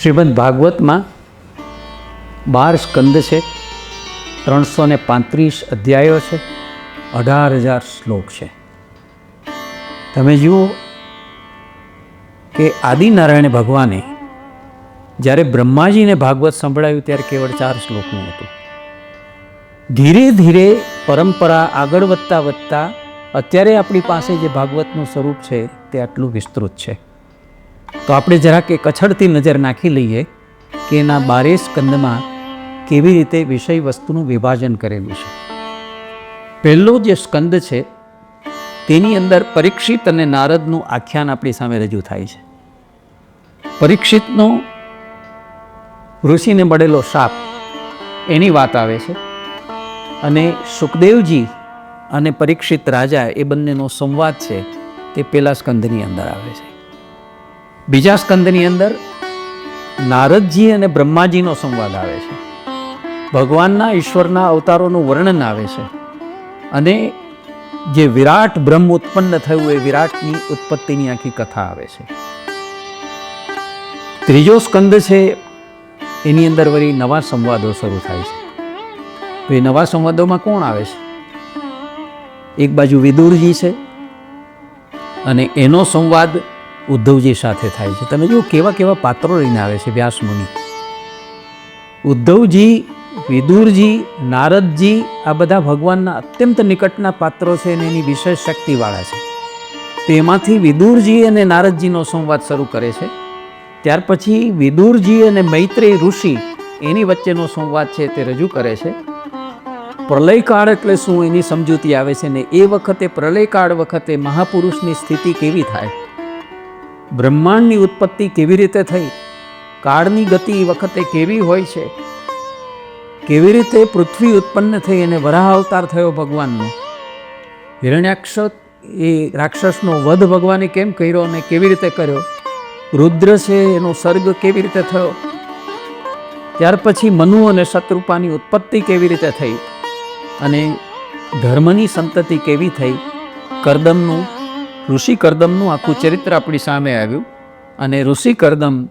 શ્રીમદ ભાગવતમાં બાર સ્કંદ છે, ત્રણસો ને પાંત્રીસ અધ્યાયો છે, અઢાર હજાર શ્લોક છે. તમે જુઓ કે આદિનારાયણ ભગવાને જ્યારે બ્રહ્માજીને ભાગવત સંભળાયું ત્યારે કેવળ ચાર શ્લોકનું હતું. ધીરે ધીરે પરંપરા આગળ વધતા વધતા અત્યારે આપણી પાસે જે ભાગવતનું સ્વરૂપ છે તે આટલું વિસ્તૃત છે. તો આપણે જરાક એક અછડતી નજર નાખી લઈએ કે એના બારે સ્કંદમાં કેવી રીતે વિષય વસ્તુનું વિભાજન કરેલું છે. પહેલો જે સ્કંદ છે, તેની અંદર પરીક્ષિત અને નારદનું આખ્યાન આપણી સામે રજૂ થાય છે. પરીક્ષિતનો ઋષિને મળેલો શાપ એની વાત આવે છે અને સુખદેવજી અને પરીક્ષિત રાજા એ બંનેનો સંવાદ છે તે પેલા સ્કંદની અંદર આવે છે. બીજા સ્કંદની અંદર નારદજી અને બ્રહ્માજીનો સંવાદ આવે છે. ભગવાનના ઈશ્વરના અવતારોનું વર્ણન આવે છે. અને જે વિરાટ બ્રહ્મ ઉત્પન્ન થયું એ વિરાટની ઉત્પત્તિની આખી કથા આવે છે. ત્રીજો સ્કંદ છે, એની અંદર વળી નવા સંવાદો શરૂ થાય છે. તો એ નવા સંવાદોમાં કોણ આવે છે? એક બાજુ વિદુરજી છે અને એનો સંવાદ ઉદ્ધવજી સાથે થાય છે. તમે જુઓ કેવા કેવા પાત્રો લઈને આવે છે વ્યાસ મુનિ. ઉદ્ધવજી, વિદુરજી, નારદજી આ બધા ભગવાનના અત્યંત નિકટના પાત્રો છે અને એની વિશેષ શક્તિવાળા છે. તો એમાંથી વિદુરજી અને નારદજીનો સંવાદ શરૂ કરે છે. ત્યાર પછી વિદુરજી અને મૈત્રેય ઋષિ એની વચ્ચેનો સંવાદ છે તે રજૂ કરે છે. પ્રલયકાળ એટલે શું એની સમજૂતી આવે છે ને એ વખતે પ્રલયકાળ વખતે મહાપુરુષની સ્થિતિ કેવી થાય? બ્રહ્માંડની ઉત્પત્તિ કેવી રીતે થઈ? કાળની ગતિ વખતે કેવી હોય છે? કેવી રીતે પૃથ્વી ઉત્પન્ન થઈ અને વરાહ અવતાર થયો ભગવાનનો? હિરણ્યાક્ષ એ રાક્ષસનો વધ ભગવાને કેમ કર્યો અને કેવી રીતે કર્યો? રુદ્ર છે, એનો સર્ગ કેવી રીતે થયો? ત્યાર પછી મનુ અને શત્રુપાની ઉત્પત્તિ કેવી રીતે થઈ? અને ધર્મની સંતતિ કેવી થઈ? કરદમનું ઋષિ કરદમનું આખું ચરિત્ર આપણી સામે આવ્યું અને ઋષિ કરદમ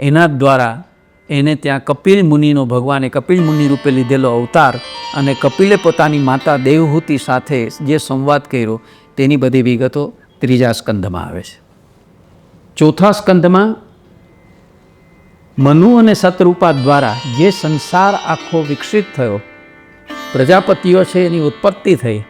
એના દ્વારા એને ત્યાં કપિલ મુનિનો ભગવાને કપિલ મુનિ રૂપે લીધેલો અવતાર અને કપિલે પોતાની માતા દેવહૂતિ સાથે જે સંવાદ કર્યો તેની બધી વિગતો ત્રીજા સ્કંદમાં આવે છે. ચોથા સ્કંદમાં મનુ અને સતરૂપા દ્વારા જે સંસાર આખો વિકસિત થયો, પ્રજાપતિઓ છે એની ઉત્પત્તિ થઈ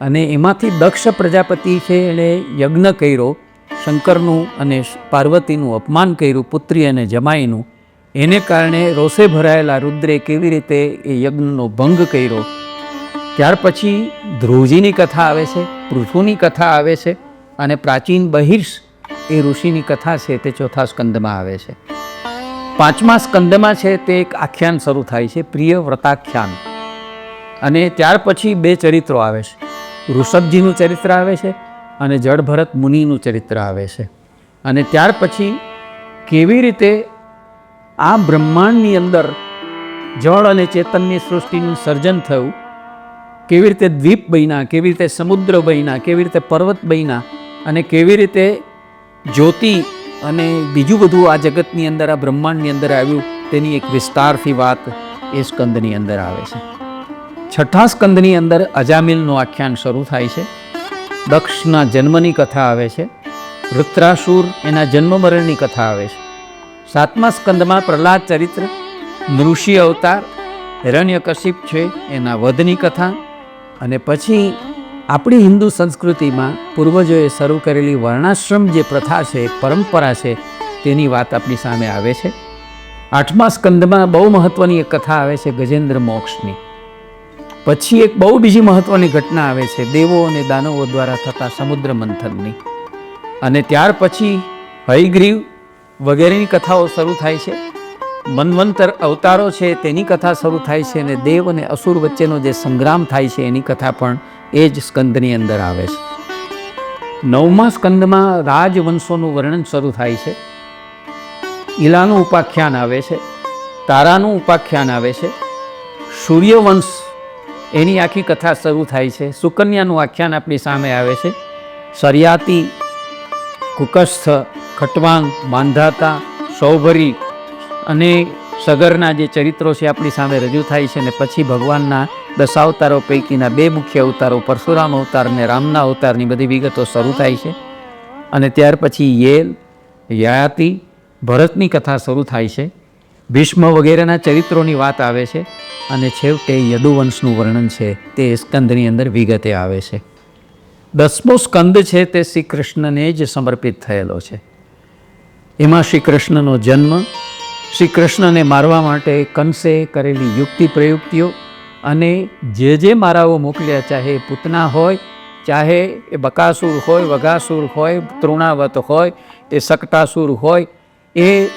અને એમાંથી દક્ષ પ્રજાપતિ છે એણે યજ્ઞ કર્યો, શંકરનું અને પાર્વતીનું અપમાન કર્યું, પુત્રી અને જમાઈનું. એને કારણે રોષે ભરાયેલા રુદ્રે કેવી રીતે એ યજ્ઞનો ભંગ કર્યો? ત્યાર પછી ધ્રુવજીની કથા આવે છે, પૃથુની કથા આવે છે અને પ્રાચીન બહિર્ષ એ ઋષિની કથા છે તે ચોથા સ્કંદમાં આવે છે. પાંચમા સ્કંદમાં છે તે એક આખ્યાન શરૂ થાય છે, પ્રિય વ્રતાખ્યાન. અને ત્યાર પછી બે ચરિત્રો આવે છે. ઋષભજીનું ચરિત્ર આવે છે અને જળભરત મુનિનું ચરિત્ર આવે છે. અને ત્યાર પછી કેવી રીતે આ બ્રહ્માંડની અંદર જળ અને ચેતનની સૃષ્ટિનું સર્જન થયું, કેવી રીતે દ્વીપ બન્યા, કેવી રીતે સમુદ્ર બન્યા, કેવી રીતે પર્વત બન્યા, અને કેવી રીતે જ્યોતિ અને બીજું બધું આ જગતની અંદર, આ બ્રહ્માંડની અંદર આવ્યું, તેની એક વિસ્તારથી વાત એ સ્કંદની અંદર આવે છે. છઠ્ઠા સ્કંદની અંદર અજામિલનું આખ્યાન શરૂ થાય છે. દક્ષના જન્મની કથા આવે છે. વૃત્રાસુર એના જન્મ મરણની કથા આવે છે. સાતમા સ્કંદમાં પ્રહલાદ ચરિત્ર નૃષિ અવતાર, હિરણ્યકશિપ છે એના વધની કથા અને પછી આપણી હિન્દુ સંસ્કૃતિમાં પૂર્વજોએ શરૂ કરેલી વર્ણાશ્રમ જે પ્રથા છે, પરંપરા છે, તેની વાત આપણી સામે આવે છે. આઠમા સ્કંદમાં બહુ મહત્ત્વની એક કથા આવે છે ગજેન્દ્ર મોક્ષની. પછી એક બહુ બીજી મહત્ત્વની ઘટના આવે છે, દેવો અને દાનવો દ્વારા થતા સમુદ્ર મંથનની. અને ત્યાર પછી હયગ્રીવ વગેરેની કથાઓ શરૂ થાય છે. મનવંતર અવતારો છે, તેની કથા શરૂ થાય છે અને દેવ અને અસુર વચ્ચેનો જે સંગ્રામ થાય છે, એની કથા પણ એ જ સ્કંદની અંદર આવે છે. નવમા સ્કંદમાં રાજવંશોનું વર્ણન શરૂ થાય છે. ઈલાનું ઉપાખ્યાન આવે છે. તારાનું ઉપાખ્યાન આવે છે. સૂર્યવંશ એની આખી કથા શરૂ થાય છે. સુકન્યાનું આખ્યાન આપણી સામે આવે છે. સરિયાતી, કુકસ્થ, ખટવાંગ માંધાતા સૌભરી અને સગરના જે ચરિત્રો છે આપણી સામે રજૂ થાય છે ને પછી ભગવાનના દશાવતારો પૈકીના બે મુખ્ય અવતારો, પરશુરામ અવતાર અને રામના અવતારની બધી વિગતો શરૂ થાય છે. અને ત્યાર પછી યેલ યાતિ ભરતની કથા શરૂ થાય છે. ભીષ્મ વગેરેના ચરિત્રોની વાત આવે છે. અને છેવટે યદુવંશનું વર્ણન છે, તે સ્કંદની અંદર વિગતે આવે છે. દસમો સ્કંદ છે, તે શ્રી કૃષ્ણને જ સમર્પિત થયેલો છે. એમાં શ્રી કૃષ્ણનો જન્મ શ્રી કૃષ્ણને મારવા માટે કંસે કરેલી યુક્તિ પ્રયુક્તિઓ અને જે જે મારાઓ મોકલ્યા, ચાહે પૂતના હોય, ચાહે એ બકાસુર હોય વગાસુર હોય, તૃણાવત હોય, એ સકટાસુર હોય, એ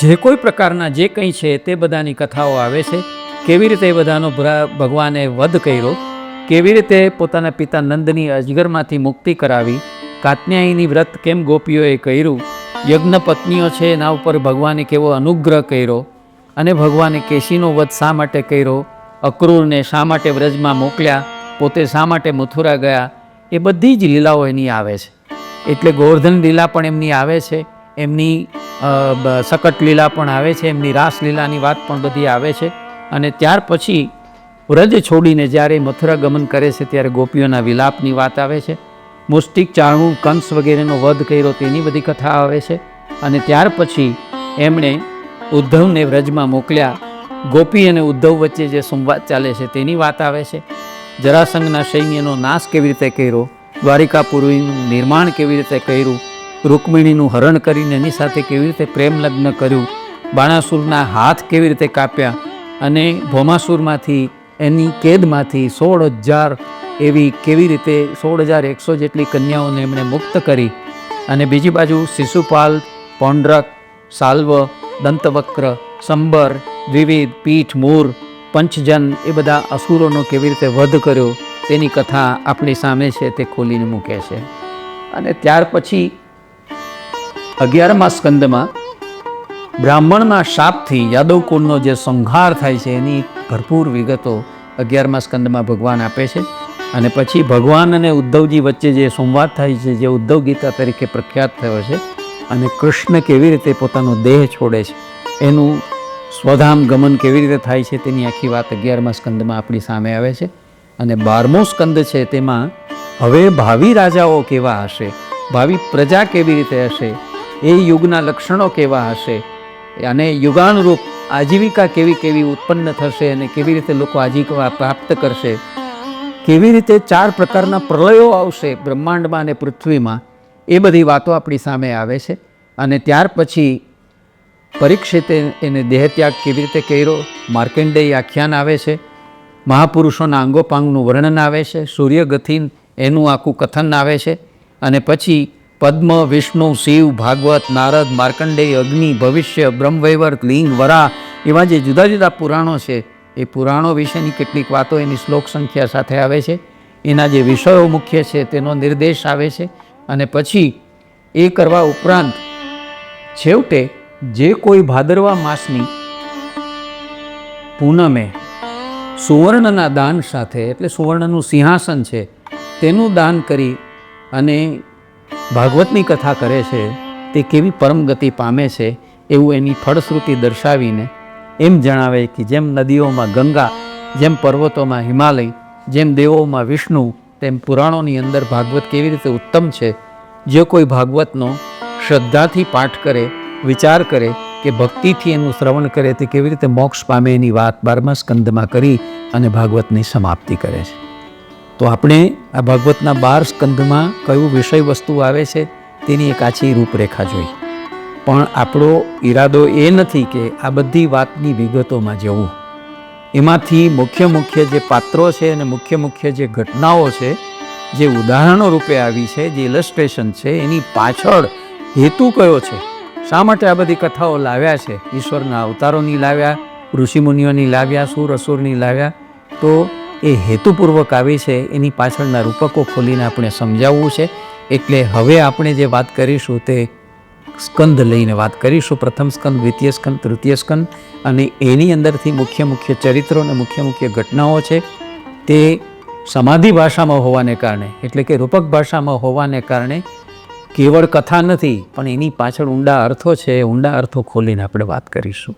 જે કોઈ પ્રકારના જે કંઈ છે, તે બધાની કથાઓ આવે છે. કેવી રીતે એ બધાનો ભગવાને વધ કર્યો? કેવી રીતે પોતાના પિતા નંદની અજગરમાંથી મુક્તિ કરાવી? કાત્યાયની વ્રત કેમ ગોપીઓએ કર્યું? યજ્ઞ પત્નીઓ છે એના ઉપર ભગવાને કેવો અનુગ્રહ કર્યો? અને ભગવાને કેશીનો વધ શા માટે કર્યો? અક્રૂરને શા માટે વ્રજમાં મોકલ્યા? પોતે શા માટે મથુરા ગયા? એ બધી જ લીલાઓ એની આવે છે. એટલે ગોવર્ધન લીલા પણ એમની આવે છે. એમની સકટ લીલા પણ આવે છે. એમની રાસ લીલાની વાત પણ બધી આવે છે. અને ત્યાર પછી વ્રજ છોડીને જ્યારે મથુરા ગમન કરે છે, ત્યારે ગોપીઓના વિલાપની વાત આવે છે. મુષ્ટિક ચારણું કંસ વગેરેનો વધ કર્યો તેની બધી કથા આવે છે. અને ત્યાર પછી એમણે ઉદ્ધવને વ્રજમાં મોકલ્યા. ગોપી અને ઉદ્ધવ વચ્ચે જે સંવાદ ચાલે છે, તેની વાત આવે છે. જરાસંઘના સૈન્યનો નાશ કેવી રીતે કર્યો? દ્વારિકાપુરીનું નિર્માણ કેવી રીતે કર્યું? રૂકમિણીનું હરણ કરીને એની સાથે કેવી રીતે પ્રેમ લગ્ન કર્યું? બાણાસુરના હાથ કેવી રીતે કાપ્યા? અને ભોમાસુરમાંથી, એની કેદમાંથી સોળ હજાર એવી કેવી રીતે સોળ હજાર એકસો જેટલી કન્યાઓને એમણે મુક્ત કરી. અને બીજી બાજુ શિશુપાલ, પૌંડ્રક, સાલ્વ, દંતવક્ર, સંબર, દ્વિવિધ, પીઠ, મૂર, પંચજન એ બધા અસુરોનો કેવી રીતે વધ કર્યો તેની કથા આપણી સામે છે તે ખોલીને મૂકે છે. અને ત્યાર પછી અગિયારમા સ્કંદમાં બ્રાહ્મણના શાપથી યાદવ કુળનો જે સંહાર થાય છે એની ભરપૂર વિગતો અગિયારમા સ્કંદમાં ભગવાન આપે છે. અને પછી ભગવાન અને ઉદ્ધવજી વચ્ચે જે સંવાદ થાય છે, જે ઉદ્ધવ ગીતા તરીકે પ્રખ્યાત થયો છે, અને કૃષ્ણ કેવી રીતે પોતાનો દેહ છોડે છે, એનું સ્વધામ ગમન કેવી રીતે થાય છે, તેની આખી વાત અગિયારમા સ્કંદમાં આપણી સામે આવે છે. અને બારમો સ્કંદ છે તેમાં, હવે ભાવિ રાજાઓ કેવા હશે, ભાવિ પ્રજા કેવી રીતે હશે, એ યુગના લક્ષણો કેવા હશે અને યુગાનુરૂપ આજીવિકા કેવી કેવી ઉત્પન્ન થશે અને કેવી રીતે લોકો આજીવિકા પ્રાપ્ત કરશે, કેવી રીતે ચાર પ્રકારના પ્રલયો આવશે બ્રહ્માંડમાં અને પૃથ્વીમાં, એ બધી વાતો આપણી સામે આવે છે. અને ત્યાર પછી પરીક્ષિતે એને દેહત્યાગ કેવી રીતે કર્યો, માર્કેન્ડેય આખ્યાન આવે છે. મહાપુરુષોના અંગોપાંગનું વર્ણન આવે છે. સૂર્યગથિન એનું આખું કથન આવે છે. અને પછી પદ્મ, વિષ્ણુ, શિવ, ભાગવત, નારદ, માર્કંડેય, અગ્નિ, ભવિષ્ય, બ્રહ્મવૈવર્ત, લિંગ, વરા એવા જે જુદા જુદા પુરાણો છે, એ પુરાણો વિશેની કેટલીક વાતો એની શ્લોક સંખ્યા સાથે આવે છે. એના જે વિષયો મુખ્ય છે, તેનો નિર્દેશ આવે છે અને પછી એ કરવા ઉપરાંત છેવટે જે કોઈ ભાદરવા માસની પૂનમે સુવર્ણના દાન સાથે, એટલે સુવર્ણનું સિંહાસન છે, તેનું દાન કરી અને ભાગવતની કથા કરે છે, તે કેવી પરમ ગતિ પામે છે એવું એની ફળશ્રુતિ દર્શાવીને એમ જણાવે કે જેમ નદીઓમાં ગંગા, જેમ પર્વતોમાં હિમાલય, જેમ દેવોમાં વિષ્ણુ, તેમ પુરાણોની અંદર ભાગવત કેવી રીતે ઉત્તમ છે, જે કોઈ ભાગવતનો શ્રદ્ધાથી પાઠ કરે, વિચાર કરે કે ભક્તિથી એનું શ્રવણ કરે, તે કેવી રીતે મોક્ષ પામે એની વાત બારમા સ્કંદમાં કરી અને ભાગવતની સમાપ્તિ કરે છે. તો આપણે આ ભાગવતના બાર સ્કંદમાં કયું વિષય વસ્તુ આવે છે તેની એક આછી રૂપરેખા જોઈ. પણ આપણો ઈરાદો એ નથી કે આ બધી વાતની વિગતોમાં જવું. એમાંથી મુખ્ય મુખ્ય જે પાત્રો છે અને મુખ્ય મુખ્ય જે ઘટનાઓ છે, જે ઉદાહરણો રૂપે આવી છે, જે ઇલસ્ટ્રેશન છે, એની પાછળ હેતુ કયો છે? શા માટે આ બધી કથાઓ લાવ્યા છે? ઈશ્વરના અવતારોની લાવ્યા, ઋષિમુનિઓની લાવ્યા સુર અસુરની લાવ્યા? તો એ હેતુપૂર્વક આવી છે, એની પાછળના રૂપકો ખોલીને આપણે સમજાવવું છે. એટલે હવે આપણે જે વાત કરીશું તે સ્કંદ લઈને વાત કરીશું. પ્રથમ સ્કંદ, દ્વિતીય સ્કંદ, તૃતીય સ્કંદ અને એની અંદરથી મુખ્ય મુખ્ય ચરિત્રો અને મુખ્ય મુખ્ય ઘટનાઓ છે. તે સમાધિ ભાષામાં હોવાને કારણે, એટલે કે રૂપક ભાષામાં હોવાને કારણે કેવળ કથા નથી, પણ એની પાછળ ઊંડા અર્થો છે. ઊંડા અર્થો ખોલીને આપણે વાત કરીશું.